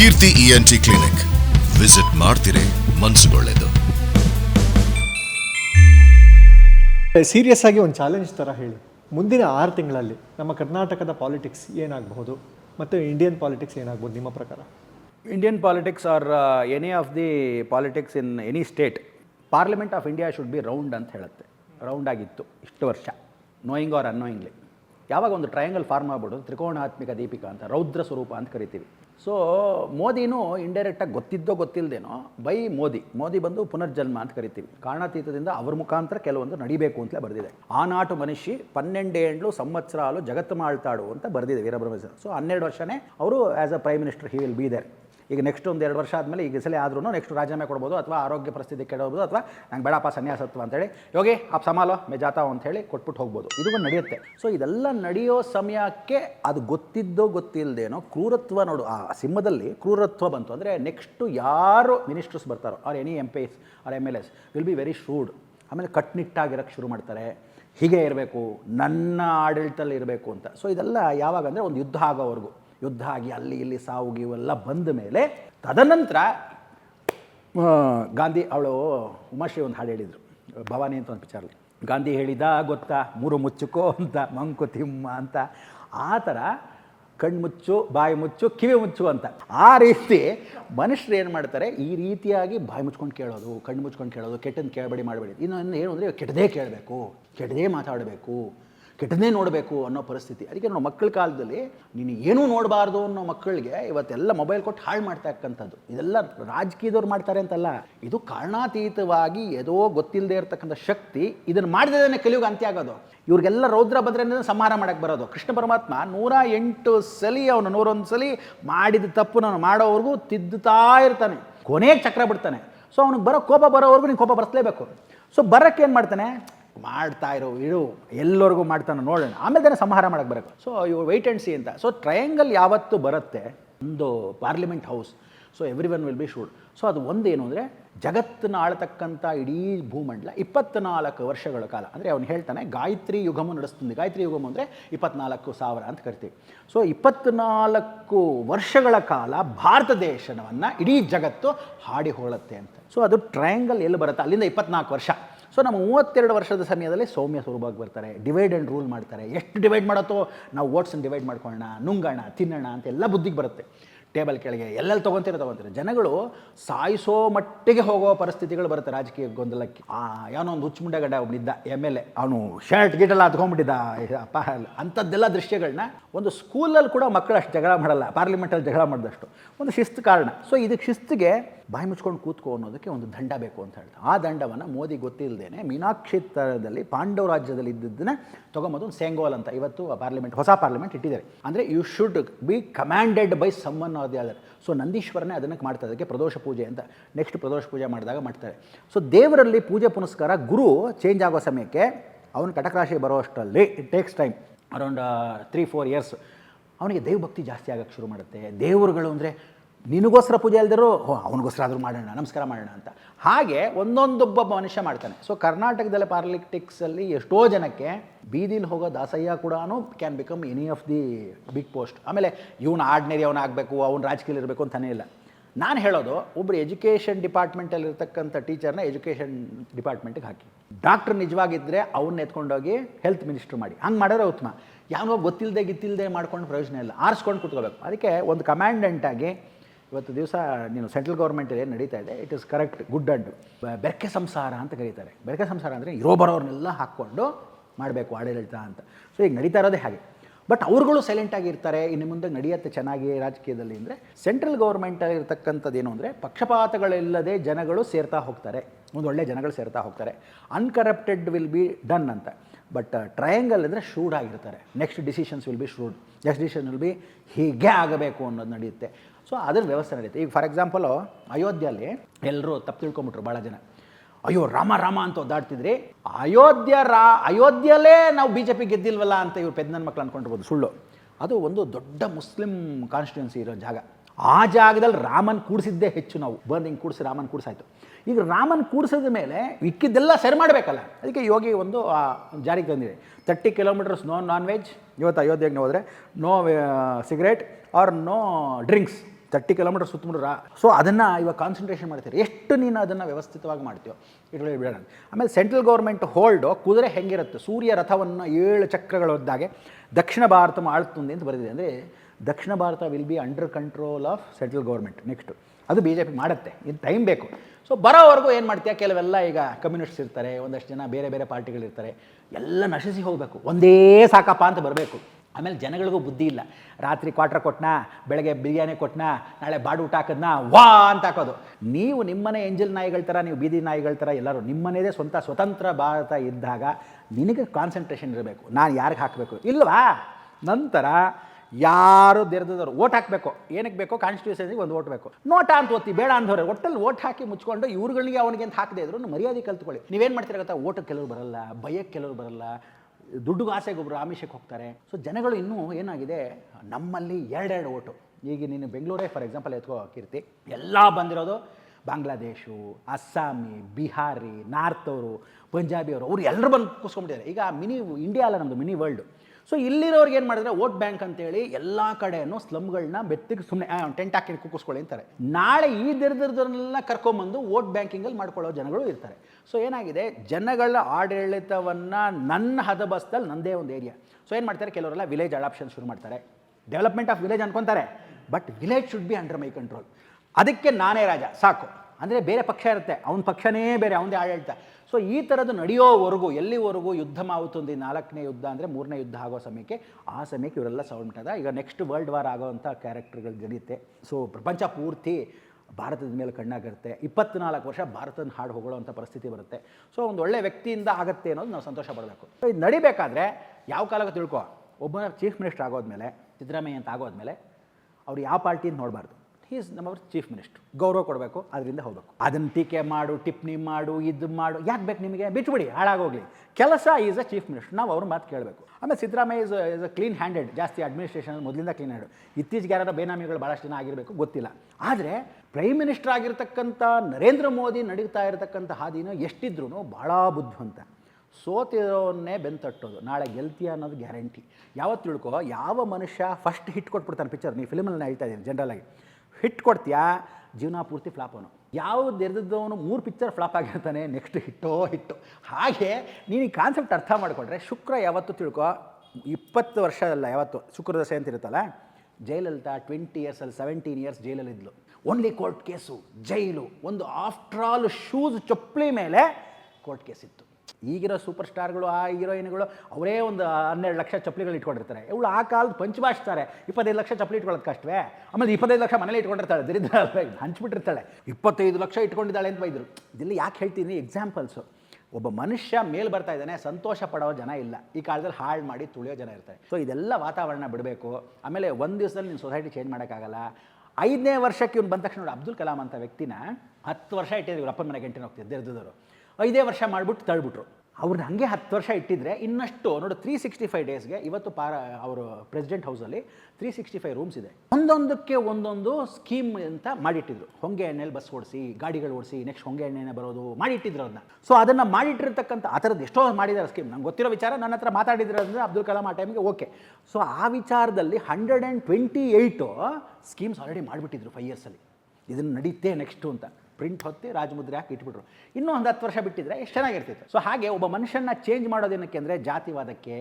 ಕೀರ್ತಿ ENT clinic visit ಮಾಡ್ತಿರೇ ಮನ್ಸುಗೊಳ್ಳೆದು. Serious ಆಗಿ ಒಂದು ಚಾಲೆಂಜ್ ಥರ ಹೇಳಿ. ಮುಂದಿನ ಆರು ತಿಂಗಳಲ್ಲಿ ನಮ್ಮ ಕರ್ನಾಟಕದ ಪಾಲಿಟಿಕ್ಸ್ ಏನಾಗಬಹುದು ಮತ್ತು ಇಂಡಿಯನ್ ಪಾಲಿಟಿಕ್ಸ್ ಏನಾಗ್ಬೋದು ನಿಮ್ಮ ಪ್ರಕಾರ? Indian politics are any of the politics in any state parliament of India should be round ಅಂತ ಹೇಳುತ್ತೆ. ರೌಂಡ್ ಆಗಿತ್ತು ಇಷ್ಟು ವರ್ಷ. ನೋಯಿಂಗ್ ಆರ್ ಅನ್ನೋಯಿಂಗ್ಲಿ ಯಾವಾಗ ಒಂದು ಟ್ರಯಾಂಗಲ್ ಫಾರ್ಮ್ ಆಗ್ಬಿಡೋದು ತ್ರಿಕೋಣಾತ್ಮಿಕ ದೀಪಿಕಾ ಅಂತ, ರೌದ್ರ ಸ್ವರೂಪ ಅಂತ ಕರಿತೀವಿ. ಸೊ ಮೋದಿನೂ ಇಂಡೈರೆಕ್ಟಾಗಿ ಗೊತ್ತಿದ್ದೋ ಗೊತ್ತಿಲ್ಲದೇನೋ ಬೈ ಮೋದಿ ಮೋದಿ ಬಂದು ಪುನರ್ಜನ್ಮ ಅಂತ ಕರಿತೀವಿ. ಕಾರಣಾತೀತದಿಂದ ಅವ್ರ ಮುಖಾಂತರ ಕೆಲವೊಂದು ನಡಿಬೇಕು ಅಂತಲೇ ಬರೆದಿದೆ. ಆನಾಟು ಮನುಷ್ಯ ಪನ್ನೆಂಡೇಂಡ್ಲು ಸಂವತ್ಸರಾಲು ಜಗತ್ತು ಮಾಳ್ತಾಡು ಅಂತ ಬರೆದಿದೆ ವೀರಬ್ರಹ್ಮ ಸೊ ಹನ್ನೆರಡು ವರ್ಷನೇ ಅವರು as a prime minister he will be there ಈಗ ನೆಕ್ಸ್ಟ್ ಒಂದು ಎರಡು ವರ್ಷ ಆದಮೇಲೆ ಈಗ ಸಲ ಆದ್ರೂ ನೆಕ್ಸ್ಟ್ ರಾಜೀನಾಮೆ ಕೊಡ್ಬೋದು ಅಥವಾ ಆರೋಗ್ಯ ಪರಿಸ್ಥಿತಿ ಕೆಡಬಹುದು ಅಥವಾ ನಂಗೆ ಬೇಡಪ್ಪ ಸನ್ಯಾಸತ್ವ ಅಂತೇಳಿ. ಯೋಗಿ, ಆಪ್ ಸಮಾಲೋ, ಮೇ ಜಾತಾವ್ ಅಂತ ಹೇಳಿ ಕೊಟ್ಬಿಟ್ಟು ಹೋಗ್ಬೋದು. ಇದು ನಡೆಯುತ್ತೆ. ಸೊ ಇದೆಲ್ಲ ನಡೆಯೋ ಸಮಯಕ್ಕೆ ಅದು ಗೊತ್ತಿದ್ದೋ ಗೊತ್ತಿಲ್ಲದೇನೋ ಕ್ರೂರತ್ವ ನೋಡು, ಆ ಸಿಂಹದಲ್ಲಿ ಕ್ರೂರತ್ವ ಬಂತು. ಅಂದರೆ ನೆಕ್ಸ್ಟು ಯಾರು ಮಿನಿಸ್ಟರ್ಸ್ ಬರ್ತಾರೋ are any M P S R M L S will be very should ಆಮೇಲೆ ಕಟ್ನಿಟ್ಟಾಗಿರೋಕ್ಕೆ ಶುರು ಮಾಡ್ತಾರೆ. ಹೀಗೆ ಇರಬೇಕು, ನನ್ನ ಆಡಳಿತದಲ್ಲಿ ಇರಬೇಕು ಅಂತ. ಸೊ ಇದೆಲ್ಲ ಯಾವಾಗ ಅಂದರೆ ಒಂದು ಯುದ್ಧ ಆಗೋವರೆಗೂ. ಯುದ್ಧ ಆಗಿ ಅಲ್ಲಿ ಇಲ್ಲಿ ಸಾವು ಇವೆಲ್ಲ ಬಂದ ಮೇಲೆ ತದನಂತರ ಗಾಂಧಿ ಅವಳು ಉಮಾಶ್ರೀ ಒಂದು ಹಾಡು ಹೇಳಿದರು. ಭವಾನಿ ಅಂತ ಒಂದು ಪಿಚಾರಲ್ಲಿ ಗಾಂಧಿ ಹೇಳಿದ ಗೊತ್ತಾ, ಮೂರು ಮುಚ್ಚುಕೋ ಅಂತ, ಮಂಕು ತಿಮ್ಮ ಅಂತ. ಆ ಥರ ಕಣ್ಮುಚ್ಚು ಬಾಯಿ ಮುಚ್ಚು, ಕಿವಿ ಮುಚ್ಚು ಅಂತ. ಆ ರೀತಿ ಮನುಷ್ಯರು ಏನು ಮಾಡ್ತಾರೆ? ಈ ರೀತಿಯಾಗಿ ಬಾಯಿ ಮುಚ್ಕೊಂಡು ಕೇಳೋದು, ಕಣ್ಣು ಮುಚ್ಕೊಂಡು ಕೇಳೋದು ಕೆಟ್ಟದ್ದು ಕೇಳಬೇಡಿ, ಮಾಡಬೇಡಿ ಇನ್ನೊಂದು ಏನು ಅಂದರೆ ಕೆಟ್ಟದೇ ಕೇಳಬೇಕು ಕೆಟ್ಟದೇ ಮಾತಾಡಬೇಕು. ಕೆಟ್ಟದೇ ನೋಡಬೇಕು ಅನ್ನೋ ಪರಿಸ್ಥಿತಿ. ಅದಕ್ಕೆ ನಾವು ಮಕ್ಕಳ ಕಾಲದಲ್ಲಿ ನೀನು ಏನೂ ನೋಡಬಾರ್ದು ಅನ್ನೋ ಮಕ್ಕಳಿಗೆ ಇವತ್ತೆಲ್ಲ ಮೊಬೈಲ್ ಕೊಟ್ಟು ಹಾಳು ಮಾಡ್ತಾ ಇರ್ತಕ್ಕಂಥದ್ದು. ಇದೆಲ್ಲ ರಾಜಕೀಯದವ್ರು ಮಾಡ್ತಾರೆ ಅಂತಲ್ಲ. ಇದು ಕಾರಣಾತೀತವಾಗಿ ಏದೋ ಗೊತ್ತಿಲ್ಲದೆ ಇರತಕ್ಕಂಥ ಶಕ್ತಿ ಇದನ್ನು ಮಾಡಿದ್ರೆ ಕಲಿಯುಗ ಅಂತ್ಯ ಆಗೋದು. ಇವ್ರಿಗೆಲ್ಲ ರೌದ್ರ ಭದ್ರನಿಂದ ಸಂಹಾರ ಮಾಡಕ್ಕೆ ಬರೋದು. ಕೃಷ್ಣ ಪರಮಾತ್ಮ ನೂರ ಎಂಟು ಸಲಿ ಅವನು ನೂರೊಂದು ಸಲಿ ಮಾಡಿದ ತಪ್ಪು ನಾನು ಮಾಡೋವರೆಗೂ ತಿದ್ದುತ್ತಾ ಇರ್ತಾನೆ. ಕೊನೆಗೆ ಚಕ್ರ ಬಿಡ್ತಾನೆ. ಸೊ ಅವ್ನಿಗೆ ಬರೋ ಕೋಪ ಬರೋವರೆಗೂ ನೀನು ಕೋಪ ಬರ್ತಲೇಬೇಕು ಸೊ ಬರೋಕ್ಕೆ ಏನು ಮಾಡ್ತಾನೆ? ಮಾಡ್ತಾ ಇರೋ ಇರು ಎಲ್ಲರಿಗೂ ಮಾಡ್ತಾನೆ ನೋಡೋಣ. ಆಮೇಲೆ ತಾನೇ ಸಂಹಾರ ಮಾಡೋಕ್ಕೆ ಬರಬೇಕು. ಸೊ ಇವು ವೈಟ್ ಆ್ಯಂಡ್ ಸಿ ಅಂತ. ಸೊ ಟ್ರಯಾಂಗಲ್ ಯಾವತ್ತು ಬರುತ್ತೆ? ಒಂದು parliament house so every one will be should so ಅದು ಒಂದೇನು ಅಂದರೆ, ಜಗತ್ತನ್ನ ಆಳ್ತಕ್ಕಂಥ ಇಡೀ ಭೂಮಂಡಲ ಇಪ್ಪತ್ನಾಲ್ಕು ವರ್ಷಗಳ ಕಾಲ. ಅಂದರೆ ಅವನು ಹೇಳ್ತಾನೆ, ಗಾಯತ್ರಿ ಯುಗಮು ನಡೆಸ್ತೀನಿ ಗಾಯತ್ರಿ ಯುಗಮು ಅಂದರೆ ಇಪ್ಪತ್ನಾಲ್ಕು ಸಾವಿರ ಅಂತ ಕರಿತೀವಿ. ಸೊ ಇಪ್ಪತ್ನಾಲ್ಕು ವರ್ಷಗಳ ಕಾಲ ಭಾರತ ದೇಶವನ್ನು ಇಡೀ ಜಗತ್ತು ಹಾಡಿ ಹೋಳುತ್ತೆ ಅಂತ. ಸೊ ಅದು ಟ್ರಯಾಂಗಲ್ ಎಲ್ಲಿ ಬರುತ್ತೆ? ಅಲ್ಲಿಂದ ಇಪ್ಪತ್ನಾಲ್ಕು ವರ್ಷ. ಸೊ ನಮ್ಮ ಮೂವತ್ತೆರಡು ವರ್ಷದ ಸಮಯದಲ್ಲಿ ಸೌಮ್ಯ ಸ್ವರೂಪವಾಗಿ ಬರ್ತಾರೆ. ಡಿವೈಡ್ ಆ್ಯಂಡ್ ರೂಲ್ ಮಾಡ್ತಾರೆ. ಎಷ್ಟು ಡಿವೈಡ್ ಮಾಡುತ್ತೋ, ನಾವು ಓಟ್ಸನ್ನು ಡಿವೈಡ್ ಮಾಡ್ಕೊಳ್ಳೋಣ, ನುಂಗೋಣ, ತಿನ್ನೋಣ ಅಂತ ಎಲ್ಲ ಬುದ್ಧಿಗೆ ಬರುತ್ತೆ. ಟೇಬಲ್ ಕೆಳಗೆ ಎಲ್ಲೆಲ್ಲಿ ತೊಗೊತೀರ ತೊಗೊತೀರ. ಜನಗಳು ಸಾಯಿಸೋ ಮಟ್ಟಿಗೆ ಹೋಗೋ ಪರಿಸ್ಥಿತಿಗಳು ಬರುತ್ತೆ ರಾಜಕೀಯ ಗೊಂದಲಕ್ಕೆ. ಯಾವನೋ ಒಂದು ಹುಚ್ಚು ಗಡ್ಡ ಒಬ್ಬನಿದ್ದ ಎಂ ಎಲ್ ಎ ಅವನು ಶರ್ಟ್ ಗಿಟೆಲ್ಲ ಹತ್ಕೊಂಡ್ಬಿಟ್ಟಿದ್ದ. ಅಪ್ಪ, ಅಂಥದ್ದೆಲ್ಲ ದೃಶ್ಯಗಳನ್ನ ಒಂದು ಸ್ಕೂಲಲ್ಲಿ ಕೂಡ ಮಕ್ಕಳು ಅಷ್ಟು ಜಗಳ ಮಾಡಲ್ಲ. ಪಾರ್ಲಿಮೆಂಟಲ್ಲಿ ಜಗಳ ಮಾಡಿದಷ್ಟು. ಒಂದು ಶಿಸ್ತು ಕಾರಣ. ಸೊ ಇದಕ್ಕೆ ಶಿಸ್ತಿಗೆ ಬಾಯಿ ಮುಚ್ಕೊಂಡು ಕೂತ್ಕೋ ಅನ್ನೋದಕ್ಕೆ ಒಂದು ದಂಡ ಬೇಕು ಅಂತ ಹೇಳ್ತಾರೆ. ಆ ದಂಡವನ್ನು ಮೋದಿ ಗೊತ್ತಿಲ್ಲದೇನೆ ಮೀನಾಕ್ಷಿ ತರದಲ್ಲಿ ಪಾಂಡವ ರಾಜ್ಯದಲ್ಲಿ ಇದ್ದದ್ದನ್ನ ತೊಗೊಂಬಂದು ಒಂದು ಸೆಂಗೋಲ್ ಅಂತ ಇವತ್ತು ಪಾರ್ಲಿಮೆಂಟ್ ಹೊಸ ಪಾರ್ಲಿಮೆಂಟ್ ಇಟ್ಟಿದ್ದಾರೆ. ಅಂದರೆ you should be commanded by someone or the other so ನಂದೀಶ್ವರನೇ ಅದನ್ನು ಮಾಡ್ತಾರೆ. ಅದಕ್ಕೆ ಪ್ರದೋಷ ಪೂಜೆ ಅಂತ ನೆಕ್ಸ್ಟ್ ಪ್ರದೋಷ ಪೂಜೆ ಮಾಡಿದಾಗ ಮಾಡ್ತಾರೆ. ಸೊ ದೇವರಲ್ಲಿ ಪೂಜೆ ಪುನಸ್ಕಾರ, ಗುರು ಚೇಂಜ್ ಆಗೋ ಸಮಯಕ್ಕೆ ಅವನು ಕಟಕ ರಾಶಿ ಬರೋ ಅಷ್ಟರಲ್ಲಿ it takes time around three four years ಅವನಿಗೆ ದೈವಭಕ್ತಿ ಜಾಸ್ತಿ ಆಗಕ್ಕೆ ಶುರು ಮಾಡುತ್ತೆ. ದೇವರುಗಳು ಅಂದರೆ ನಿನಗೋಸ್ಕರ ಪೂಜೆ ಅಲ್ದಿರೋ ಓ, ಅವನಿಗೋಸ್ಕರ ಆದರೂ ಮಾಡೋಣ, ನಮಸ್ಕಾರ ಮಾಡೋಣ ಅಂತ. ಹಾಗೆ ಒಂದೊಂದೊಬ್ಬ ಮನುಷ್ಯ ಮಾಡ್ತಾನೆ. ಸೊ ಕರ್ನಾಟಕದಲ್ಲಿ ಪಾರ್ಲಿಟಿಕ್ಸಲ್ಲಿ ಎಷ್ಟೋ ಜನಕ್ಕೆ ಬೀದಿಲಿ ಹೋಗೋ ದಾಸಯ್ಯ ಕೂಡ can become any of the big post ಆಮೇಲೆ ಇವನು ಆರ್ಡಿನರಿ ಆಗಬೇಕು ಅವ್ನು ರಾಜಕೀಯ ಇರಬೇಕು ಅಂತಾನೇ ಇಲ್ಲ. ನಾನು ಹೇಳೋದು ಒಬ್ಬರು ಎಜುಕೇಷನ್ ಡಿಪಾರ್ಟ್ಮೆಂಟಲ್ಲಿ ಇರ್ತಕ್ಕಂಥ ಟೀಚರ್ನ ಎಜುಕೇಷನ್ ಡಿಪಾರ್ಟ್ಮೆಂಟಿಗೆ ಹಾಕಿ. ಡಾಕ್ಟ್ರ್ ನಿಜವಾಗಿದ್ದರೆ ಅವನ್ನ ಎತ್ಕೊಂಡೋಗಿ ಹೆಲ್ತ್ ಮಿನಿಸ್ಟ್ರ್ ಮಾಡಿ. ಹಂಗೆ ಮಾಡಿದ್ರೆ ಉತ್ತಮ. ಯಾವಾಗ ಗೊತ್ತಿಲ್ಲದೆ ಗಿತ್ತಿಲ್ಲದೆ ಮಾಡ್ಕೊಂಡು ಪ್ರಯೋಜನ ಇಲ್ಲ. ಆರಿಸ್ಕೊಂಡು ಕೂತ್ಕೋಬೇಕು. ಅದಕ್ಕೆ ಒಂದು ಕಮ್ಯಾಂಡೆಂಟಾಗಿ ಇವತ್ತು ದಿವಸ ನೀನು ಸೆಂಟ್ರಲ್ ಗೌರ್ಮೆಂಟ್ ಏನು ನಡೀತಾ ಇದೆ. It is correct good and ಬೆರಕೆ ಸಂಸಾರ ಅಂತ ಕರೀತಾರೆ. ಬೆರಕೆ ಸಂಸಾರ ಅಂದರೆ ಇರೋ ಬರೋರ್ನೆಲ್ಲ ಹಾಕ್ಕೊಂಡು ಮಾಡಬೇಕು ಆಡಳಿತ ಅಂತ. ಸೊ ಈಗ ನಡೀತಾ ಇರೋದೇ ಹಾಗೆ. ಬಟ್ ಅವ್ರುಗಳು ಸೈಲೆಂಟಾಗಿ ಇರ್ತಾರೆ, ಇನ್ನು ಮುಂದೆ ನಡೆಯುತ್ತೆ ಚೆನ್ನಾಗಿ ರಾಜಕೀಯದಲ್ಲಿ ಅಂದರೆ ಸೆಂಟ್ರಲ್ ಗೌರ್ಮೆಂಟಲ್ಲಿ ಇರ್ತಕ್ಕಂಥದ್ದು ಏನು ಅಂದರೆ ಪಕ್ಷಪಾತಗಳಿಲ್ಲದೆ ಜನಗಳು ಸೇರ್ತಾ ಹೋಗ್ತಾರೆ. ಒಂದು ಒಳ್ಳೆ ಜನಗಳು ಸೇರ್ತಾ ಹೋಗ್ತಾರೆ. ಅನ್ಕರಪ್ಟೆಡ್ ವಿಲ್ ಬಿ ಡನ್ ಅಂತ. ಬಟ್ ಟ್ರಯಾಂಗಲ್ ಅಂದರೆ ಶೂಡ್ ಆಗಿರ್ತಾರೆ. Next decisions will be should next decision will be ಹೀಗೆ ಆಗಬೇಕು ಅನ್ನೋದು ನಡೆಯುತ್ತೆ. ಸೊ ಅದ್ರ ವ್ಯವಸ್ಥೆ ನಡೆಯುತ್ತೆ ಈಗ ಫಾರ್ ಎಕ್ಸಾಂಪಲು ಅಯೋಧ್ಯೆಯಲ್ಲಿ ಎಲ್ಲರೂ ತಪ್ಪು ತಿಳ್ಕೊಂಬಿಟ್ರು ಭಾಳ ಜನ. ಅಯ್ಯೋ, ರಾಮ ರಾಮ ಅಂತ ಒದ್ದಾಡ್ತಿದ್ರಿ ಅಯೋಧ್ಯ ರಾ, ಅಯೋಧ್ಯೆಯಲ್ಲೇ ನಾವು ಬಿ ಜೆ ಪಿ ಗೆದ್ದಿಲ್ವಲ್ಲ ಅಂತ ಇವ್ರು ಪೆದ್ದ ನನ್ನ ಮಕ್ಳು ಅಂದ್ಕೊಂಡಿರ್ಬೋದು ಸುಳ್ಳು. ಅದು ಒಂದು ದೊಡ್ಡ ಮುಸ್ಲಿಂ ಕಾನ್ಸ್ಟಿಟ್ಯೂನ್ಸಿ ಇರೋ ಜಾಗ. ಆ ಜಾಗದಲ್ಲಿ ರಾಮನ್ ಕೂಡಿಸಿದ್ದೇ ಹೆಚ್ಚು ನಾವು. ಬಂದು ಹಿಂಗೆ ಕೂಡಿಸಿ ರಾಮನ್ ಕೂಡಿಸಾಯ್ತು. ಈಗ ರಾಮನ್ ಕೂಡಿಸಿದ ಮೇಲೆ ಇಕ್ಕಿದ್ದೆಲ್ಲ ಸರಿ ಮಾಡಬೇಕಲ್ಲ. ಅದಕ್ಕೆ ಯೋಗಿ ಒಂದು ಜಾರಿಗೆ ತಂದಿದೆ. Thirty kilometers no non veg ಇವತ್ತು ಅಯೋಧ್ಯೆಗೆ ಹೋದರೆ no cigarette or no drinks thirty kilometer ಸುತ್ತಮುಟ್ರ so ಅದನ್ನು ಇವಾಗ ಕಾನ್ಸಂಟ್ರೇಷನ್ ಮಾಡ್ತೀರಿ. ಎಷ್ಟು ನೀನು ಅದನ್ನು ವ್ಯವಸ್ಥಿತವಾಗಿ ಮಾಡ್ತೀಯೋ ಇಟ್ಕೊಳ್ಳಿ ಬಿಡೋಣ. ಆಮೇಲೆ ಸೆಂಟ್ರಲ್ ಗೌರ್ಮೆಂಟ್ ಹೋಲ್ಡು ಕುದುರೆ ಹೆಂಗಿರುತ್ತೆ? ಸೂರ್ಯ ರಥವನ್ನು ಏಳು ಚಕ್ರಗಳದ್ದಾಗೆ ದಕ್ಷಿಣ ಭಾರತ ಆಳ್ತುಂದಿ ಅಂತ ಬರೆದಿದೆ. ಅಂದರೆ ದಕ್ಷಿಣ Bharat will be under control of central government next ಅದು ಬಿ ಜೆ ಪಿ ಮಾಡುತ್ತೆ. ಇದು ಟೈಮ್ ಬೇಕು. ಸೊ ಬರೋವರೆಗೂ ಏನು ಮಾಡ್ತೀಯ? ಕೆಲವೆಲ್ಲ ಈಗ ಕಮ್ಯುನಿಸ್ಟ್ಸ್ ಇರ್ತಾರೆ, ಒಂದಷ್ಟು ಜನ ಬೇರೆ ಬೇರೆ ಪಾರ್ಟಿಗಳಿರ್ತಾರೆ ಎಲ್ಲ ನಶಿಸಿ ಹೋಗಬೇಕು. ಒಂದೇ ಸಾಕಪ್ಪ ಅಂತ ಬರಬೇಕು. ಆಮೇಲೆ ಜನಗಳಿಗೂ ಬುದ್ಧಿ ಇಲ್ಲ. ರಾತ್ರಿ ಕ್ವಾಟ್ರ್ ಕೊಟ್ನಾ, ಬೆಳಗ್ಗೆ ಬಿರಿಯಾನಿ ಕೊಟ್ನಾ, ನಾಳೆ ಬಾಡು ಊಟ ಹಾಕಿದ್ನಾ, ವಾ ಅಂತ ಹಾಕೋದು. ನೀವು ನಿಮ್ಮನೆ ಎಂಜಲ್ ನಾಯಿಗಳ ಥರ ನೀವು ಬೀದಿ ನಾಯಿಗಳ ಥರ ಎಲ್ಲರೂ ನಿಮ್ಮನೇದೇ ಸ್ವಂತ ಸ್ವತಂತ್ರ ಭಾರತ ಇದ್ದಾಗ ನಿನಗೆ ಕಾನ್ಸಂಟ್ರೇಷನ್ ಇರಬೇಕು. ನಾನು ಯಾರಿಗೆ ಹಾಕಬೇಕು? ಇಲ್ವಾ? ನಂತರ ಯಾರು ದೇರ್ದವರು ಓಟ್ ಹಾಕಬೇಕು. ಏನಕ್ಕೆ ಬೇಕೋ? ಕಾನ್ಸ್ಟಿಟ್ಯೂಷನ್ಸಿಗೆ ಒಂದು ಓಟ್ ಬೇಕು. ನೋಟ ಅಂತ ಓದ್ತಿ, ಬೇಡ ಅಂದವ್ರೆ. ಒಟ್ಟಲ್ಲಿ ಓಟ್ ಹಾಕಿ ಮುಚ್ಕೊಂಡು ಇವ್ರುಗಳಿಗೆ ಅವನಿಗೆ ಅಂತ ಹಾಕದೇ ಇದ್ರು, ಮರ್ಯಾದೆ ಕಲ್ತ್ಕೊಳ್ಳಿ. ನೀವೇನು ಮಾಡ್ತೀರ ಗೊತ್ತಾ? ಓಟಕ್ಕೆ ಕೆಲವರು ಬರಲ್ಲ, ಭಯಕ್ಕೆ ಕೆಲವರು ಬರಲ್ಲ ದುಡ್ಡು ಆಸೆಗೊಬ್ಬರು ಆಮಿಷಕ್ಕೆ ಹೋಗ್ತಾರೆ. ಸೊ ಜನಗಳು ಇನ್ನೂ ಏನಾಗಿದೆ? ನಮ್ಮಲ್ಲಿ ಎರಡೆರಡು ಓಟು. ಈಗ ನೀನು ಬೆಂಗಳೂರೇ ಫಾರ್ ಎಕ್ಸಾಂಪಲ್ ಎತ್ಕೋ ಕೀರ್ತಿ. ಎಲ್ಲ ಬಂದಿರೋದು ಬಾಂಗ್ಲಾದೇಶು, ಅಸ್ಸಾಮಿ, ಬಿಹಾರಿ, ನಾರ್ತವರು, ಪಂಜಾಬಿಯವರು. ಅವ್ರು ಎಲ್ಲರೂ ಬಂದು ಕೂಸ್ಕೊಂಡಿದ್ದಾರೆ ಈಗ ಮಿನಿ, ಇಂಡಿಯಾ ಅಲ್ಲ ನಮ್ಮದು ಮಿನಿ ವರ್ಲ್ಡು ಸೊ ಇಲ್ಲಿರೋರ್ಗೆ ಏನು ಮಾಡಿದ್ರೆ ವೋಟ್ ಬ್ಯಾಂಕ್ ಅಂತೇಳಿ ಎಲ್ಲ ಕಡೆಯೂ ಸ್ಲಮ್ಗಳನ್ನ ಬೆತ್ತಿಗೆ ಸುಮ್ಮನೆ ಟೆಂಟ್ ಹಾಕಿ ಕುಕ್ಕಿಸ್ಕೊಳ್ಳಿ ಅಂತಾರೆ. ನಾಳೆ ಈ ದಿರ್ದಿರ್ದ್ರನ್ನೆಲ್ಲ ಕರ್ಕೊಂಬಂದು ವೋಟ್ ಬ್ಯಾಂಕಿಂಗಲ್ಲಿ ಮಾಡ್ಕೊಳ್ಳೋ ಜನಗಳು ಇರ್ತಾರೆ. ಸೊ ಏನಾಗಿದೆ? ಜನಗಳ ಆಡಳಿತವನ್ನು ನನ್ನ ಹದಬಸ್ತಲ್ಲಿ ನಂದೇ ಒಂದು ಏರಿಯಾ ಸೊ ಏನು ಮಾಡ್ತಾರೆ? ಕೆಲವರೆಲ್ಲ ವಿಲೇಜ್ ಅಡಾಪ್ಷನ್ ಶುರು ಮಾಡ್ತಾರೆ. Development of village ಅನ್ಕೊತಾರೆ. But village should be under my control ಅದಕ್ಕೆ ನಾನೇ ರಾಜ. ಸಾಕು. ಅಂದರೆ ಬೇರೆ ಪಕ್ಷ ಇರುತ್ತೆ. ಅವನ ಪಕ್ಷನೇ ಬೇರೆ, ಅವನದೇ ಆಡಳಿತ ಸೊ ಈ ಥರದ್ದು ನಡೆಯೋವರೆಗೂ, ಎಲ್ಲಿವರೆಗೂ ಯುದ್ಧ ಮಾವುತೊಂದು ನಾಲ್ಕನೇ ಯುದ್ಧ ಅಂದರೆ ಮೂರನೇ ಯುದ್ಧ ಆಗೋ ಸಮಯಕ್ಕೆ, ಆ ಸಮಯಕ್ಕೆ ಇವರೆಲ್ಲ ಮಾಡ್ತಾರೆ ಈಗ ನೆಕ್ಸ್ಟ್ ವರ್ಲ್ಡ್ ವಾರ್ ಆಗೋವಂಥ ಕ್ಯಾರೆಕ್ಟರ್ಗಳು ನಡೆಯುತ್ತೆ ಸೊ ಪ್ರಪಂಚ ಪೂರ್ತಿ ಭಾರತದ ಮೇಲೆ ಕಣ್ಣಾಗಿರುತ್ತೆ. ಇಪ್ಪತ್ನಾಲ್ಕು ವರ್ಷ ಭಾರತದ ಹಾಡು ಹೊಗಳೋವಂಥ ಪರಿಸ್ಥಿತಿ ಬರುತ್ತೆ. ಸೊ ಒಂದು ಒಳ್ಳೆ ವ್ಯಕ್ತಿಯಿಂದ ಆಗುತ್ತೆ ಅನ್ನೋದು ನಾವು ಸಂತೋಷ ಪಡಬೇಕು. ಸೊ ಇದು ನಡಿಬೇಕಾದ್ರೆ ಯಾವ ಕಾಲಕ್ಕೆ ತಿಳ್ಕೊ. ಒಬ್ಬ ಚೀಫ್ ಮಿನಿಸ್ಟರ್ ಆಗೋದ್ಮೇಲೆ, ಸಿದ್ದರಾಮಯ್ಯ ಅಂತ ಆಗೋದ್ಮೇಲೆ, ಅವ್ರು ಯಾವ ಪಾರ್ಟಿ ನೋಡಬಾರ್ದು. ಈಸ್ ನಮ್ಮವ್ರ ಚೀಫ್ ಮಿನಿಸ್ಟ್ರು ಗೌರವ ಕೊಡಬೇಕು ಅದರಿಂದ ಹೋಗಬೇಕು. ಅದನ್ನು ಟೀಕೆ ಮಾಡು, ಟಿಪ್ಪಣಿ ಮಾಡು, ಇದು ಮಾಡು. ಯಾಕೆ ಬೇಕು ನಿಮಗೆ? ಬಿಟ್ಬಿಡಿ, ಹಾಳಾಗೋಗ್ಲಿ. ಕೆಲಸ ಈಸ್ ಅ ಚೀಫ್ ಮಿನಿಸ್ಟರ್ ನಾವು ಅವ್ರ ಮಾತು ಕೇಳಬೇಕು. ಆಮೇಲೆ Siddaramaiah is is a clean handed ಜಾಸ್ತಿ ಅಡ್ಮಿನಿಸ್ಟ್ರೇಷನ್ ಮೊದಲಿಂದ ಕ್ಲೀನ್ ಹ್ಯಾಂಡ್ ಇತ್ತೀಚೆಗೆ ಯಾರು ಬೇನಾಮಿಗಳು ಭಾಳಷ್ಟು ಜನ ಆಗಿರಬೇಕು, ಗೊತ್ತಿಲ್ಲ. ಆದರೆ ಪ್ರೈಮ್ ಮಿನಿಸ್ಟರ್ ಆಗಿರ್ತಕ್ಕಂಥ ನರೇಂದ್ರ ಮೋದಿ ನಡೀತಾ ಇರತಕ್ಕಂಥ ಹಾದಿನೂ ಎಷ್ಟಿದ್ರೂ ಭಾಳ ಬುದ್ಧಿವಂತ. ಸೋತಿರೋನ್ನೇ ಬೆಂತಟ್ಟೋದು ನಾಳೆ ಗೆಲ್ತೀಯ ಅನ್ನೋದು ಗ್ಯಾರಂಟಿ ಯಾವತ್ತು ತಿಳ್ಕೊ, ಯಾವ ಮನುಷ್ಯ ಫಸ್ಟ್ ಹಿಟ್ ಕೊಟ್ಬಿಡ್ತಾನೆ ಪಿಕ್ಚರ್ ನೀವು ಫಿಲ್ಮಲ್ಲಿ ಹೇಳ್ತಾ ಇದ್ದೀನಿ ಜನರಲಾಗಿ ಹಿಟ್ ಕೊಡ್ತೀಯಾ? ಜೀವನ ಪೂರ್ತಿ ಫ್ಲಾಪ್ ಅವನು. ಯಾವ್ದು ಎರೆದವನು ಮೂರು ಪಿಕ್ಚರ್ ಫ್ಲಾಪ್ ಆಗಿರ್ತಾನೆ ನೆಕ್ಸ್ಟ್ ಹಿಟ್ಟೋ ಹಿಟ್ಟು. ಹಾಗೆ ನೀನು ಈ ಕಾನ್ಸೆಪ್ಟ್ ಅರ್ಥ ಮಾಡಿಕೊಂಡ್ರೆ ಶುಕ್ರ ಯಾವತ್ತು ತಿಳ್ಕೊ? ಇಪ್ಪತ್ತು ವರ್ಷ ಅಲ್ಲ, ಯಾವತ್ತು? ಶುಕ್ರದಶೆ ಅಂತ ಇರುತ್ತಲ್ಲ? ಜೈಲಲಿತಾ ಟ್ವೆಂಟಿ ಇಯರ್ಸಲ್ಲಿ ಸೆವೆಂಟೀನ್ ಇಯರ್ಸ್ ಜೈಲಲ್ಲಿದ್ಲು ಓನ್ಲಿ ಕೋರ್ಟ್ ಕೇಸು ಜೈಲು. ಒಂದು ಆಫ್ಟರ್ ಆಲ್ ಶೂಸ್ ಚಪ್ಪಲಿ ಮೇಲೆ ಕೋರ್ಟ್ ಕೇಸ್ ಇತ್ತು. ಈಗಿರೋ ಸೂಪರ್ ಸ್ಟಾರ್ಗಳು ಆ ಹೀರೋಯಿನ್ಗಳು ಅವರೇ ಒಂದು ಹನ್ನೆರಡು ಲಕ್ಷ ಚಪ್ಪಲಿಗಳು ಇಟ್ಕೊಂಡಿರ್ತಾರೆ. ಇವಳು ಆ ಕಾಲದ ಪಂಚಭಾಷ್ತಾರೆ ಇಪ್ಪತ್ತೈದು ಲಕ್ಷ ಚಪ್ಪಲಿ ಇಟ್ಕೊಳ್ಳೋದು ಕಷ್ಟವೇ? ಆಮೇಲೆ ಇಪ್ಪತ್ತೈದು ಲಕ್ಷ ಮನೇಲಿ ಇಟ್ಕೊಂಡಿರ್ತಾಳೆ, ದರಿದ್ರ ಹಂಚ್ಬಿಟ್ಟಿರ್ತಾಳೆ. ಇಪ್ಪತ್ತೈದು ಲಕ್ಷ ಇಟ್ಕೊಂಡಿದ್ದಾಳೆ ಅಂತ ಬೈದರು. ಇದೆಲ್ಲ ಯಾಕೆ ಹೇಳ್ತೀನಿ? ಎಕ್ಸಾಂಪಲ್ಸು ಒಬ್ಬ ಮನುಷ್ಯ ಮೇಲ್ ಬರ್ತಾ ಇದ್ದಾನೆ, ಸಂತೋಷ ಪಡೋ ಜನ ಇಲ್ಲ. ಈ ಕಾಲದಲ್ಲಿ ಹಾಳು ಮಾಡಿ ತುಳಿಯೋ ಜನ ಇರ್ತಾರೆ. ಸೊ ಇದೆಲ್ಲ ವಾತಾವರಣ ಬಿಡಬೇಕು. ಆಮೇಲೆ ಒಂದು ದಿವಸದಲ್ಲಿ ನೀನು ಸೊಸೈಟಿ ಚೇಂಜ್ ಮಾಡೋಕ್ಕಾಗಲ್ಲ. ಐದನೇ ವರ್ಷಕ್ಕೆ ಇವ್ನು ಬಂದ ತಕ್ಷಣ ನೋಡಿ, ಅಬ್ದುಲ್ ಕಲಾಂ ಅಂತ ವ್ಯಕ್ತಿನ ಹತ್ತು ವರ್ಷ ಇಟ್ಟಿದ್ರು ಇವ್ರ ಅಪ್ಪನ ಮನೆ ಗಂಟೆ ಹೋಗ್ತಿದ್ದೆ ದೆರ್ದವರು ಐದೇ ವರ್ಷ ಮಾಡಿಬಿಟ್ಟು ತಳ್ಬಿಟ್ರು. ಅವ್ರನ್ನ ಹಾಗೆ ಹತ್ತು ವರ್ಷ ಇಟ್ಟಿದ್ರೆ ಇನ್ನಷ್ಟು, ನೋಡಿ ತ್ರೀ ಸಿಕ್ಸ್ಟಿ ಫೈವ್ ಡೇಸ್ಗೆ ಇವತ್ತು ಪಾರ, ಅವರು ಪ್ರೆಸಿಡೆಂಟ್ ಹೌಸಲ್ಲಿ ತ್ರೀ ಸಿಕ್ಸ್ಟಿ ಫೈವ್ ರೂಮ್ಸ್ ಇದೆ. ಒಂದೊಂದಕ್ಕೆ ಒಂದೊಂದು ಸ್ಕೀಮ್ ಅಂತ ಮಾಡಿಟ್ಟಿದ್ರು. ಹೊಂಗೆ ಎಣ್ಣೆಲಿ ಬಸ್ ಓಡಿಸಿ, ಗಾಡಿಗಳು ಓಡಿಸಿ ನೆಕ್ಸ್ಟ್ ಹೊಂಗೆ ಎಣ್ಣೆನೇ ಬರೋದು ಮಾಡಿಟ್ಟಿದ್ರು ಅದನ್ನ ಸೊ ಅದನ್ನು ಮಾಡಿಟ್ಟಿರ್ತಕ್ಕಂಥ, ಆ ಥರದ್ದು ಎಷ್ಟೋ ಮಾಡಿದ್ದಾರೆ ಸ್ಕೀಮ್ ನಂಗೆ ಗೊತ್ತಿರೋ ವಿಚಾರ ನನ್ನ ಹತ್ರ ಮಾತಾಡಿದ್ರೆ ಅಂದರೆ ಅಬ್ದುಲ್ ಕಲಾಂ ಆ ಟೈಮ್ಗೆ ಓಕೆ ಸೊ ಆ ವಿಚಾರದಲ್ಲಿ hundred and twenty eight schemes already ಮಾಡಿಬಿಟ್ಟಿದ್ರು five ಇಯರ್ಸಲ್ಲಿ ಇದನ್ನು ನಡೀತೆ ನೆಕ್ಸ್ಟು ಅಂತ. ಪ್ರಿಂಟ್ ಹೊತ್ತಿ ರಾಜಮುದ್ರೆ ಹಾಕಿ ಇಟ್ಬಿಟ್ರು. ಇನ್ನೂ ಒಂದು ಹತ್ತು ವರ್ಷ ಬಿಟ್ಟಿದ್ರೆ ಎಷ್ಟು ಚೆನ್ನಾಗಿರ್ತಿತ್ತು. ಸೊ ಹಾಗೆ ಒಬ್ಬ ಮನುಷ್ಯನ ಚೇಂಜ್ ಮಾಡೋದೇನಕ್ಕೆ ಅಂದರೆ ಜಾತಿವಾದಕ್ಕೆ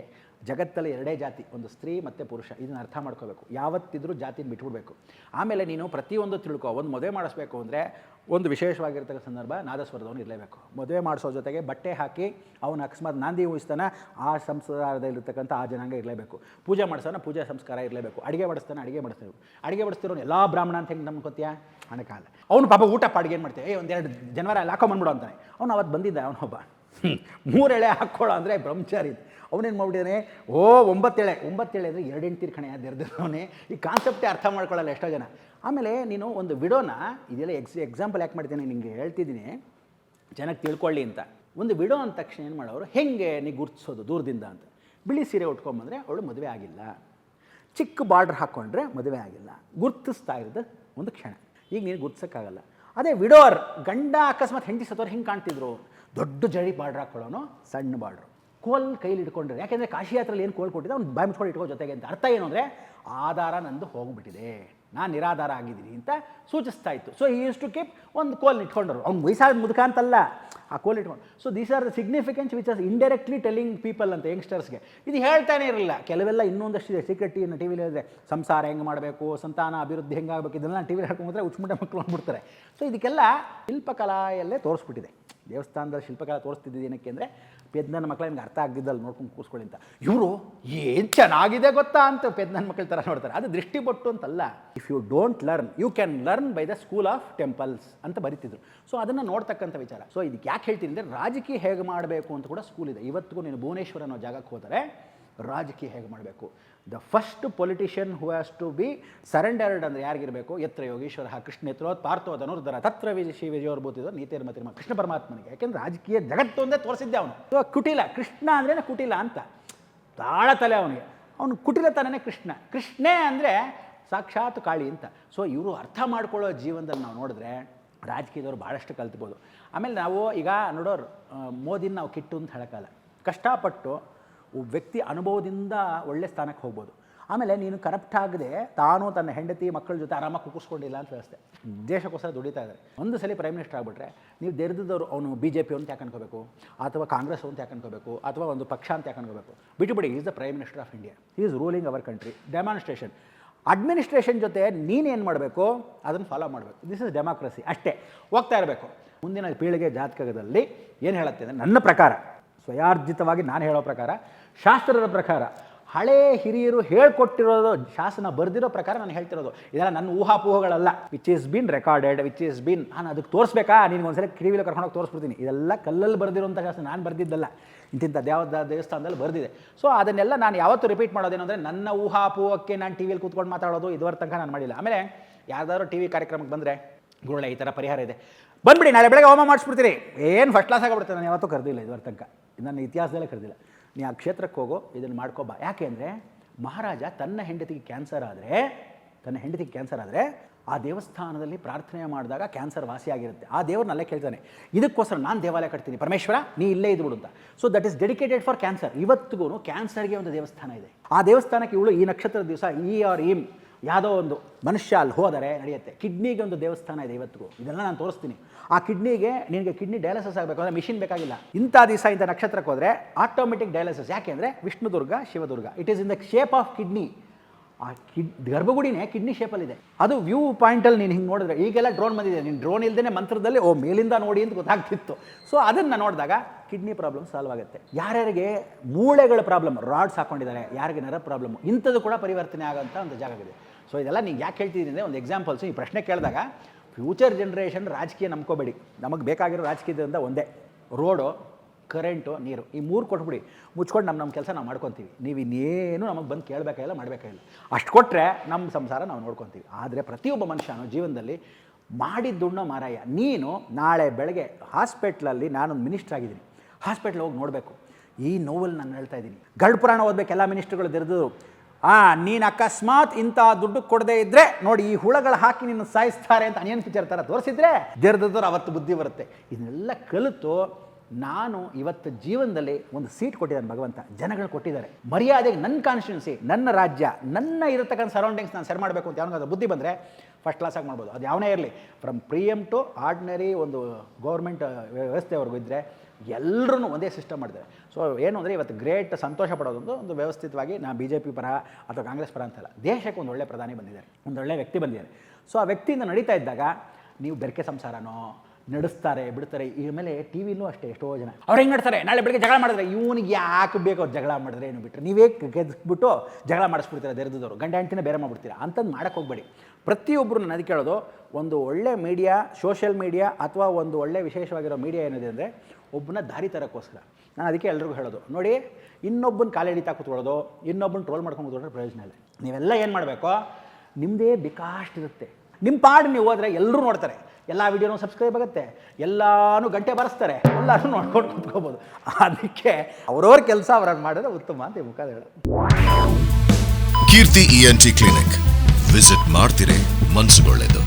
ಜಗತ್ತಲ್ಲಿ ಎರಡೇ ಜಾತಿ, ಒಂದು ಸ್ತ್ರೀ ಮತ್ತು ಪುರುಷ. ಇದನ್ನ ಅರ್ಥ ಮಾಡ್ಕೋಬೇಕು. ಯಾವತ್ತಿದ್ರೂ ಜಾತಿನ ಬಿಟ್ಬಿಡ್ಬೇಕು. ಆಮೇಲೆ ನೀನು ಪ್ರತಿಯೊಂದು ತಿಳ್ಕೊ. ಒಂದು ಮದುವೆ ಮಾಡಿಸ್ಬೇಕು ಅಂದರೆ ಒಂದು ವಿಶೇಷವಾಗಿರ್ತಕ್ಕ ಸಂದರ್ಭ ನಾದಸ್ವರದವನು ಇರಲೇಬೇಕು. ಮದುವೆ ಮಾಡಿಸೋ ಜೊತೆಗೆ ಬಟ್ಟೆ ಹಾಕಿ ಅವನು ಅಕಸ್ಮಾತ್ ನಾಂದಿ ಊಹಿಸ್ತಾನೆ, ಆ ಸಂಸ್ಕಾರದಲ್ಲಿರ್ತಕ್ಕಂಥ ಆ ಜನಾಂಗ ಇರಲೇಬೇಕು. ಪೂಜೆ ಮಾಡಿಸೋನ ಪೂಜಾ ಸಂಸ್ಕಾರ ಇರಲೇಬೇಕು. ಅಡುಗೆ ಬಡಿಸ್ತಾನೆ ಅಡುಗೆ ಮಾಡಿಸ್ತೇವೆ ಅಡುಗೆ ಬಡಿಸ್ತಿರೋನು ಎಲ್ಲ ಬ್ರಾಹ್ಮಣ ಅಂತ ಹೆಂಗೆ ನಂಬ್ಕೊತೀಯ? ಹಣಕಾಲ. ಅವನು ಪಾಪ ಊಟ ಪಾಡಿಗೆ ಏನು ಮಾಡ್ತೀವಿ ಏ, ಒಂದೆರಡು ಜನವರ ಅಲ್ಲಿ ಹಾಕೊಂಬಂದ್ಬಿಡು ಅಂತಾನೆ. ಅವನು ಅವತ್ತು ಬಂದಿದ್ದ, ಅವನೊಬ್ಬ. ಮೂರು ಎಳೆ ಹಾಕ್ಕೊಳ್ಳೋ ಅಂದರೆ ಬ್ರಹ್ಮಚಾರಿ. ಅವನೇನು ಮಾಡ್ಬಿಟ್ಟಿದ್ದಾನೆ ಓ, ಒಂಬತ್ತೆಳೆ. ಒಂಬತ್ತೇಳೆ ಅಂದರೆ ಎರಡು ಹೆಂಡ್ತಿರ್ ಕಣೆ ಅದೆರ್ದವನೇ ಈ ಕಾನ್ಸೆಪ್ಟೇ ಅರ್ಥ ಮಾಡ್ಕೊಳ್ಳಲ್ಲ ಎಷ್ಟೋ ಜನ. ಆಮೇಲೆ ನೀನು ಒಂದು ವಿಡೋನ, ಇದೆಲ್ಲ ಎಕ್ಸ್ ಎಕ್ಸಾಂಪಲ್ ಯಾಕೆ ಮಾಡ್ತೀನಿ ನಿಮಗೆ ಹೇಳ್ತಿದ್ದೀನಿ. ಜನಕ್ಕೆ ತಿಳ್ಕೊಳ್ಳಿ ಅಂತ. ಒಂದು ವಿಡೋ ಅಂದ ತಕ್ಷಣ ಏನು ಮಾಡೋರು, ಹೆಂಗೆ ನೀ ಗುರ್ತಿಸೋದು ದೂರದಿಂದ? ಅಂತ. ಬಿಳಿ ಸೀರೆ ಉಟ್ಕೊಂಬಂದರೆ ಅವಳು ಮದುವೆ ಆಗಿಲ್ಲ. ಚಿಕ್ಕ ಬಾರ್ಡ್ರ್ ಹಾಕ್ಕೊಂಡ್ರೆ ಮದುವೆ ಆಗಿಲ್ಲ. ಗುರ್ತಿಸ್ತಾ ಇರೋದು ಒಂದು ಕ್ಷಣ. ಈಗ ನೀನು ಗುರ್ತಿಸೋಕ್ಕಾಗಲ್ಲ. ಅದೇ ವಿಡೋರ್ ಗಂಡ ಅಕಸ್ಮಾತ್ ಹೆಂಡತಿ ಸತ್ತವ್ರು ಹೆಂಗೆ ಕಾಣ್ತಿದ್ರು? ದೊಡ್ಡ ಜಡಿ ಬಾರ್ಡ್ರ್ ಹಾಕೊಳ್ಳೋನು ಸಣ್ಣ ಬಾರ್ಡ್ರು. ಕೋಲ್ ಕೈಲಿ ಇಟ್ಕೊಂಡ್ರೆ ಯಾಕೆಂದರೆ ಕಾಶಿ ಯಾತ್ರೆಯಲ್ಲಿ ಏನು ಕೋಲ್ ಕೊಟ್ಟಿದ್ದೆ? ಅವ್ನು ಮುಚ್ಕೊಂಡು ಇಟ್ಕೋ ಜೊತೆಗೆ ಅಂತ. ಅರ್ಥ ಏನು ಅಂದರೆ ಆಧಾರ ನಂದು ಹೋಗ್ಬಿಟ್ಟಿದೆ. ನಾನು ನಿರಾಧಾರ ಆಗಿದ್ದೀನಿ ಅಂತ ಸೂಚಿಸ್ತಾ ಇತ್ತು. ಸೊ ಈ ಟು ಕೀಪ್ ಒಂದು ಕೋಲ್ ಇಟ್ಕೊಂಡ್ರು. ಅವ್ನು ವಯಸ್ಸಾದ ಮುದುಕ ಅಂತಲ್ಲ. ಆ ಕೋಲ್ ಇಟ್ಕೊಂಡು. So these are the significance which as indirectly telling people ಅಂತ ಯಂಗ್ಸ್ಟರ್ಸ್ಗೆ ಇದು ಹೇಳ್ತಾನೆ ಇರಲಿಲ್ಲ. ಕೆಲವೆಲ್ಲ ಇನ್ನೊಂದಷ್ಟಿದೆ ಸೀಕ್ರೆಟ್ ಇನ್ನು ಟಿ ವಿಲಿ ಇದೆ ಸಂಸಾರ ಹೆಂಗೆ ಮಾಡಬೇಕು, ಸಂತಾನ, ಅಭಿವೃದ್ಧಿ ಹೆಂಗಾಗಬೇಕು ಇದೆಲ್ಲ ಟಿ ವಿಲಿ ಹೇಳ್ಕೊಂಡ್ರೆ ಮಕ್ಕಳು ಅಂದ್ಬಿಡ್ತಾರೆ. ಸೊ ಇದಕ್ಕೆಲ್ಲ ಶಿಲ್ಪಕಲಾಯಲ್ಲೇ ತೋರಿಸ್ಬಿಟ್ಟಿದೆ. ದೇವಸ್ಥಾನದ ಶಿಲ್ಪಕಲೆ ತೋರಿಸ್ತಿದ್ದು ಏನಕ್ಕೆ ಅಂದರೆ, ಪೆದ್ನನ್ ಮಕ್ಕಳು ನಿಮ್ಗೆ ಅರ್ಥ ಆಗಿದ್ದಲ್ಲಿ ನೋಡ್ಕೊಂಡು ಕೂಸ್ಕೊಳ್ಳಿ ಅಂತ. ಇವರು ಏನು ಚೆನ್ನಾಗಿದೆ ಗೊತ್ತಾ ಅಂತ ಪೆದ್ನನ್ ಮಕ್ಕಳ ಥರ ನೋಡ್ತಾರೆ. ಅದು ದೃಷ್ಟಿ ಬೊಟ್ಟು ಅಂತಲ್ಲ. If you don't learn you can learn by the school of temples ಅಂತ ಬರೀತಿದ್ರು. ಸೊ ಅದನ್ನು ನೋಡ್ತಕ್ಕಂಥ ವಿಚಾರ. ಸೊ ಇದಕ್ಕೆ ಯಾಕೆ ಹೇಳ್ತೀನಿ ಅಂದರೆ, ರಾಜಕೀಯ ಹೇಗೆ ಮಾಡಬೇಕು ಅಂತ ಕೂಡ ಸ್ಕೂಲ್ ಇದೆ. ಇವತ್ತಿಗೂ ನೀನು ಭುವನೇಶ್ವರ ಅನ್ನೋ ಜಾಗಕ್ಕೆ ಹೋದರೆ ರಾಜಕೀಯ ಹೇಗೆ ಮಾಡಬೇಕು? The first politician who has to be surrendered ಅಂದರೆ ಯಾರಿಗಿರಬೇಕು? ಎತ್ರ ಯೋಗೀಶ್ವರ ಕೃಷ್ಣ ಎತ್ರೋತ್ ಪಾರ್ಥೋ ಧನುರ್ಧರ ತತ್ರ ಶ್ರೀ ವಿಜಯೋರ್ಭೂತಿದ್ರು ನೀತಿರ್ಮತಿರ್ಮ ಕೃಷ್ಣ ಪರಮಾತ್ಮನಿಗೆ. ಯಾಕೆಂದ್ರೆ ರಾಜಕೀಯ ಜಗತ್ತು ಒಂದೇ ತೋರಿಸಿದ್ದೆ ಅವನು. ಕುಟಿಲ, ಕೃಷ್ಣ ಅಂದ್ರೇ ಕುಟಿಲ ಅಂತ. ತಾಳ ತಲೆ ಅವನಿಗೆ. ಅವನು ಕುಟಿಲತನೇ ಕೃಷ್ಣ. ಕೃಷ್ಣೇ ಅಂದರೆ ಸಾಕ್ಷಾತ್ ಕಾಳಿ ಅಂತ. ಸೊ ಇವರು ಅರ್ಥ ಮಾಡ್ಕೊಳ್ಳೋ ಜೀವನದಲ್ಲಿ ನಾವು ನೋಡಿದ್ರೆ ರಾಜಕೀಯದವರು ಭಾಳಷ್ಟು ಕಲ್ತ್ಬೋದು. ಆಮೇಲೆ ನಾವು ಈಗ ನೋಡೋರು ಮೋದಿನ ನಾವು ಕಿಟ್ಟು ಅಂತ ಹೇಳೋಕ್ಕಲ್ಲ ಕಷ್ಟಪಟ್ಟು ವ್ಯಕ್ತಿ ಅನುಭವದಿಂದ ಒಳ್ಳೆ ಸ್ಥಾನಕ್ಕೆ ಹೋಗ್ಬೋದು. ಆಮೇಲೆ ನೀನು ಕರಪ್ಟ್ ಆಗದೆ ತಾನು ತನ್ನ ಹೆಂಡತಿ, ಮಕ್ಕಳ ಜೊತೆ ಆರಾಮಾಗಿ ಕುಕ್ಕಿಸ್ಕೊಂಡಿಲ್ಲ ಅಂತ ವ್ಯವಸ್ಥೆ. ದೇಶಕ್ಕೋಸ್ಕರ ದುಡಿತಾ ಇದ್ದಾರೆ. ಒಂದು ಸಲ ಪ್ರೈಮ್ ಮಿನಿಸ್ಟರ್ ಆಗಿಬಿಟ್ರೆ ನೀವು ದೆರ್ದಿದವರು ಅವನು ಬಿ ಜೆ ಪಿ ಅಂತ ಯಾಕನ್ಕೋಬೇಕು? ಅಥವಾ ಕಾಂಗ್ರೆಸ್ ಅಂತ ಯಾಕನ್ಕೋಬೇಕು? ಅಥವಾ ಒಂದು ಪಕ್ಷ ಅಂತ ಯಾಕನ್ಕೋಬೇಕು? ಬಿಟ್ಟುಬಿಡಿ ಬಿಟ್ಟು ಬಿಡಿ is the prime minister of India is ruling our country demonstration administration ಜೊತೆ ನೀನೇನು ಮಾಡಬೇಕು? ಅದನ್ನು ಫಾಲೋ ಮಾಡಬೇಕು. ದಿಸ್ ಇಸ್ ಡೆಮಾಕ್ರಸಿ ಅಷ್ಟೇ. ಹೋಗ್ತಾ ಇರಬೇಕು. ಮುಂದಿನ ಪೀಳಿಗೆ ಜಾತಕದಲ್ಲಿ ಏನು ಹೇಳುತ್ತೆ ಅಂದರೆ, ನನ್ನ ಪ್ರಕಾರ ಸ್ವಯಾರ್ಜಿತವಾಗಿ ನಾನು ಹೇಳೋ ಪ್ರಕಾರ, ಶಾಸ್ತ್ರದ ಪ್ರಕಾರ, ಹಳೇ ಹಿರಿಯರು ಹೇಳ್ಕೊಟ್ಟಿರೋದು, ಶಾಸನ ಬರೆದಿರೋ ಪ್ರಕಾರ ನಾನು ಹೇಳ್ತಿರೋದು. ಇದೆಲ್ಲ ನನ್ನ ಊಹಾಪೋಹಗಳಲ್ಲ. Which is been recorded which is been ನಾನು ಅದಕ್ಕೆ ತೋರಿಸ್ಬೇಕಾ? ನೀನು ಒಂದ್ಸಲ ಕಿವಿಲಿ ಕರ್ಕೊಂಡೋಗಿ ತೋರಿಸ್ಬಿಡ್ತೀನಿ. ಇದೆಲ್ಲ ಕಲ್ಲಲ್ಲಿ ಬರೆದಿರೋಂಥ ಶಾಸನ ನಾನು ಬರೆದಿದ್ದಲ್ಲ. ಇಂತಿಂಥ ದೇವದ ದೇವಸ್ಥಾನದಲ್ಲಿ ಬರೆದಿದೆ. ಸೊ ಅದನ್ನೆಲ್ಲ ನಾನು ಯಾವತ್ತೂ ರಿಪೀಟ್ ಮಾಡೋದೇನು ಅಂದರೆ, ನನ್ನ ಊಹಾಪೂಹಕ್ಕೆ ನಾನು ಟಿ ವಿಲಿ ಕೂತ್ಕೊಂಡು ಮಾತಾಡೋದು ಇದುವರೆ ತನಕ ನಾನು ಮಾಡಿಲ್ಲ. ಆಮೇಲೆ ಯಾವ್ದಾದ್ರು ಟಿ ವಿ ಕಾರ್ಯಕ್ರಮಕ್ಕೆ ಬಂದರೆ ಗುರುಳೆ, ಈ ಥರ ಪರಿಹಾರ ಇದೆ. ಬಂದ್ಬಿಡಿ, ನಾಳೆ ಬೆಳಗ್ಗೆ ಹೋಮ ಮಾಡಿಸ್ಬಿಡ್ತೀರಿ. ಏನು ಫಸ್ಟ್ ಕ್ಲಾಸ್ ಆಗಿಬಿಡುತ್ತೆ, ನಾನು ಯಾವತ್ತೂ ಕರೆದಿಲ್ಲ ಇದುವರೆ ತನಕ. ನನ್ನ ಇತಿಹಾಸದಲ್ಲೇ ಕರೆದಿಲ್ಲ. ನೀ ಆ ಕ್ಷೇತ್ರಕ್ಕೆ ಹೋಗೋ, ಇದನ್ನು ಮಾಡ್ಕೊಬಾ ಯಾಕೆ ಅಂದರೆ, ಮಹಾರಾಜ ತನ್ನ ಹೆಂಡತಿಗೆ ಕ್ಯಾನ್ಸರ್ ಆದರೆ, ತನ್ನ ಹೆಂಡತಿಗೆ ಕ್ಯಾನ್ಸರ್ ಆದರೆ, ಆ ದೇವಸ್ಥಾನದಲ್ಲಿ ಪ್ರಾರ್ಥನೆ ಮಾಡಿದಾಗ ಕ್ಯಾನ್ಸರ್ ವಾಸಿಯಾಗಿರುತ್ತೆ ಆ ದೇವ್ರನ್ನಲ್ಲೇ ಕೇಳ್ತಾನೆ. ಇದಕ್ಕೋಸ್ಕರ ನಾನು ದೇವಾಲಯ ಕಟ್ತೀನಿ. ಪರಮೇಶ್ವರ, ನೀ ಇಲ್ಲೇ ಇದ್ಬಿಡು ಅಂತ. So that is dedicated for cancer ಇವತ್ತಿಗೂ ಕ್ಯಾನ್ಸರ್ಗೆ ಒಂದು ದೇವಸ್ಥಾನ ಇದೆ. ಆ ದೇವಸ್ಥಾನಕ್ಕೆ ಇವಳು ಈ ನಕ್ಷತ್ರದ ದಿವಸ, ಈ ಆರ್ ಈಮ್ ಯಾವುದೋ ಒಂದು ಮನುಷ್ಯ ಅಲ್ಲಿ ಹೋದರೆ ನಡೆಯುತ್ತೆ. ಕಿಡ್ನಿಗೆ ಒಂದು ದೇವಸ್ಥಾನ ಇದೆ ಇವತ್ತಿಗೂ. ಇದೆಲ್ಲ ನಾನು ತೋರಿಸ್ತೀನಿ. ಆ ಕಿಡ್ನಿಗೆ ನಿನಗೆ ಕಿಡ್ನಿ ಡಯಾಲಿಸಿಸ್ ಆಗಬೇಕು ಅಂದರೆ ಮಿಷಿನ್ ಬೇಕಾಗಿಲ್ಲ. ಇಂಥ ದಿವಸ ಇಂಥ ನಕ್ಷತ್ರಕ್ಕೆ ಹೋದರೆ ಆಟೋಮೆಟಿಕ್ ಡಯಾಲಿಸಿಸ್. ಯಾಕೆಂದರೆ Vishnudurga, Shivadurga. It is in the shape of kidney ಆ ಕಿಡ್ ಗರ್ಭಗುಡಿನೇ ಕಿಡ್ನಿ ಶೇಪಲ್ಲಿದೆ ಅದು ವ್ಯೂ ಪಾಯಿಂಟಲ್ಲಿ ನೀನು ಹಿಂಗೆ ನೋಡಿದ್ರೆ ಈಗೆಲ್ಲ ಡ್ರೋನ್ ಬಂದಿದೆ. ನೀನು ಡ್ರೋನ್ ಇಲ್ಲದೇ ಮಂತ್ರದಲ್ಲಿ, ಓ, ಮೇಲಿಂದ ನೋಡಿ ಅಂತ ಗೊತ್ತಾಗ್ತಿತ್ತು. ಸೊ ಅದನ್ನು ನೋಡಿದಾಗ ಕಿಡ್ನಿ ಪ್ರಾಬ್ಲಮ್ ಸಾಲ್ವ್ ಆಗುತ್ತೆ. ಯಾರ್ಯಾರಿಗೆ ಮೂಳೆಗಳ ಪ್ರಾಬ್ಲಮ್ ರಾಡ್ಸ್ ಹಾಕೊಂಡಿದ್ದಾರೆ, ಯಾರಿಗೆ ನರ ಪ್ರಾಬ್ಲಮ್ ಇಂಥದ್ದು ಕೂಡ ಪರಿವರ್ತನೆ ಆಗೋಂಥ ಒಂದು ಜಾಗ ಇದೆ ಸೊ ಇದೆಲ್ಲ ನೀವು ಯಾಕೆ ಹೇಳ್ತಿದ್ದೀನಿ ಅಂದರೆ ಒಂದು ಎಕ್ಸಾಂಪಲ್ಸು ಈ ಪ್ರಶ್ನೆ ಕೇಳಿದಾಗ ಫ್ಯೂಚರ್ ಜನ್ರೇಷನ್ ರಾಜಕೀಯ ನಂಬ್ಕೋಬೇಡಿ. ನಮಗೆ ಬೇಕಾಗಿರೋ ರಾಜಕೀಯದಿಂದ ಒಂದೇ. ರೋಡು ಕರೆಂಟು ನೀರು. ಈ ಮೂರು ಕೊಟ್ಬಿಡಿ. ಮುಚ್ಕೊಂಡು ನಮ್ಮ ನಮ್ಮ ಕೆಲಸ ನಾವು ಮಾಡ್ಕೊತೀವಿ. ನೀವು ಇನ್ನೇನು ನಮಗೆ ಬಂದು ಕೇಳಬೇಕಾಗಿಲ್ಲ, ಮಾಡಬೇಕಾಗಿಲ್ಲ. ಅಷ್ಟು ಕೊಟ್ಟರೆ ನಮ್ಮ ಸಂಸಾರ ನಾವು ನೋಡ್ಕೊತೀವಿ. ಆದರೆ ಪ್ರತಿಯೊಬ್ಬ ಮನುಷ್ಯನು ಜೀವನದಲ್ಲಿ ಮಾಡಿದ್ದುಣ್ಣೋ ಮಾರಾಯ. ನೀನು ನಾಳೆ ಬೆಳಗ್ಗೆ ಹಾಸ್ಪಿಟ್ಲಲ್ಲಿ ನಾನೊಂದು ಮಿನಿಸ್ಟ್ರ್ ಆಗಿದ್ದೀನಿ. ಹಾಸ್ಪಿಟ್ಲ್ ಹೋಗಿ ನೋಡಬೇಕು. ಈ ನೋವಲ್ಲಿ ನಾನು ಹೇಳ್ತಾ ಇದ್ದೀನಿ. ಗಡ್ ಪುರಾಣ ಓದಬೇಕು. ಎಲ್ಲ ಮಿನಿಸ್ಟ್ರುಗಳು ತೆರೆದು ಆ, ನೀನು ಅಕಸ್ಮಾತ್ ಇಂಥ ದುಡ್ಡು ಕೊಡದೇ ಇದ್ದರೆ ನೋಡಿ ಈ ಹುಳಗಳು ಹಾಕಿ ನಿನ್ನ ಸಾಯಿಸ್ತಾರೆ ಅಂತ ಅನಿಯನ್ ಪಿಕ್ಚರ್ ಥರ ತೋರಿಸಿದ್ರೆ ಜರ್ದದ್ರು ಅವತ್ತು ಬುದ್ಧಿ ಬರುತ್ತೆ. ಇದನ್ನೆಲ್ಲ ಕಲಿತು ನಾನು ಇವತ್ತು ಜೀವನದಲ್ಲಿ ಒಂದು ಸೀಟ್ ಕೊಟ್ಟಿದ್ದಾನೆ ಭಗವಂತ. ಜನಗಳು ಕೊಟ್ಟಿದ್ದಾರೆ. ಮರ್ಯಾದೆಗೆ ನನ್ನ ಕಾನ್ಸ್ಟಿಟ್ಯೂನ್ಸಿ ನನ್ನ ರಾಜ್ಯ, ನನ್ನ ಇರತಕ್ಕಂಥ ಸರೌಂಡಿಂಗ್ಸ್ ನಾನು ಸರಿ ಮಾಡಬೇಕು ಅಂತ ಯಾವನಾದ್ರು ಬುದ್ಧಿ ಬಂದರೆ ಫಸ್ಟ್ ಕ್ಲಾಸಾಗಿ ಮಾಡ್ಬೋದು. ಅದು ಯಾವನೇ ಇರಲಿ ಫ್ರಮ್ ಪ್ರಿಯಮ್ ಟು ಆರ್ಡಿನರಿ ಒಂದು ಗೌರ್ಮೆಂಟ್ ವ್ಯವಸ್ಥೆವರೆಗೂ ಇದ್ದರೆ ಎಲ್ಲರೂ ಒಂದೇ ಸಿಸ್ಟಮ್ ಮಾಡಿದ್ದಾರೆ. ಸೊ ಏನು ಅಂದರೆ ಇವತ್ತು ಗ್ರೇಟ್ ಸಂತೋಷ ಪಡೋದೊಂದು ಒಂದು ವ್ಯವಸ್ಥಿತವಾಗಿ ನಾ ಬಿ ಜೆ ಪಿ ಪರ ಅಥವಾ ಕಾಂಗ್ರೆಸ್ ಪರ ಅಂತಲ್ಲ, ದೇಶಕ್ಕೆ ಒಂದು ಒಳ್ಳೆ ಪ್ರಧಾನಿ ಬಂದಿದ್ದಾರೆ, ಒಂದು ಒಳ್ಳೆ ವ್ಯಕ್ತಿ ಬಂದಿದ್ದಾರೆ. ಸೊ ಆ ವ್ಯಕ್ತಿಯಿಂದ ನಡೀತಾ ಇದ್ದಾಗ ನೀವು ಬೆರಕೆ ಸಂಸಾರನೋ, ನಡೆಸ್ತಾರೆ, ಬಿಡ್ತಾರೆ, ಈ ಮೇಲೆ ಟಿ ವಿಲೂ ಅಷ್ಟೇ, ಎಷ್ಟೋ ಜನ. ಅವ್ರು ಹೆಂಗೆ ನಡ್ತಾರೆ ನಾಳೆ ಬೆಳಿಗ್ಗೆ ಜಗಳ ಮಾಡಿದ್ರೆ ಇವನಿಗೆ ಯಾಕೆ ಬೇಕು ಅವ್ರು ಜಗಳ ಮಾಡಿದ್ರೆ ಏನು ಬಿಟ್ಟರೆ ನೀವೇ ಗೆದ್ಬಿಟ್ಟು ಜಗಳ ಮಾಡಿಸ್ಬಿಡ್ತೀರ ದೆರೆದವರು ಗಂಡ ಹೆಂಡ್ತಿನ ಬೇರೆ ಮಾಡಿಬಿಡ್ತೀರಾ? ಅಂತಂದು ಮಾಡಕ್ಕೆ ಹೋಗಬೇಡಿ. ಪ್ರತಿಯೊಬ್ಬರು ನಾನು ಅದಕ್ಕೆ ಕೇಳೋದು, ಒಂದು ಒಳ್ಳೆ ಮೀಡಿಯಾ ಸೋಷಿಯಲ್ ಮೀಡಿಯಾ ಅಥವಾ ಒಂದು ಒಳ್ಳೆ ವಿಶೇಷವಾಗಿರೋ ಮೀಡಿಯಾ ಏನಿದೆ ಅಂದರೆ ಒಬ್ಬನ ದಾರಿ ತರೋಕ್ಕೋಸ್ಕರ. ನಾನು ಅದಕ್ಕೆ ಎಲ್ರಿಗೂ ಹೇಳೋದು, ನೋಡಿ, ಇನ್ನೊಬ್ಬನ ಕಾಲೆಳಿತಾ ಕೂತ್ಕೊಳ್ಳೋದು, ಇನ್ನೊಬ್ಬನ ಟ್ರೋಲ್ ಮಾಡ್ಕೊಂಡು ಕೂತ್ಕೊಂಡ್ರೆ ಪ್ರಯೋಜನ ಇಲ್ಲ. ನೀವೆಲ್ಲ ಏನು ಮಾಡಬೇಕು? ನಿಮ್ಮದೇ ಬಿಕಾಷ್ಟ್ ಇರುತ್ತೆ ನಿಮ್ಮ ಪಾಡು ನೀವು ಹೋದರೆ ಎಲ್ಲರೂ ನೋಡ್ತಾರೆ. ಎಲ್ಲ ವೀಡಿಯೋನೂ ಸಬ್ಸ್ಕ್ರೈಬ್ ಆಗುತ್ತೆ. ಎಲ್ಲಾನು ಗಂಟೆ ಬರೆಸ್ತಾರೆ. ಎಲ್ಲರೂ ನೋಡ್ಕೊಂಡು ಕುತ್ಕೋಬೋದು. ಅದಕ್ಕೆ ಅವ್ರವ್ರ ಕೆಲಸ ಅವ್ರನ್ನ ಮಾಡಿದ್ರೆ ಉತ್ತಮ ಅಂತ ಈ ಮುಖ ಹೇಳ Keerthi E N T clinic visit ಮಾಡ್ತಿರೇ ಮನ್ಸುಗೊಳ್ಳೆದು.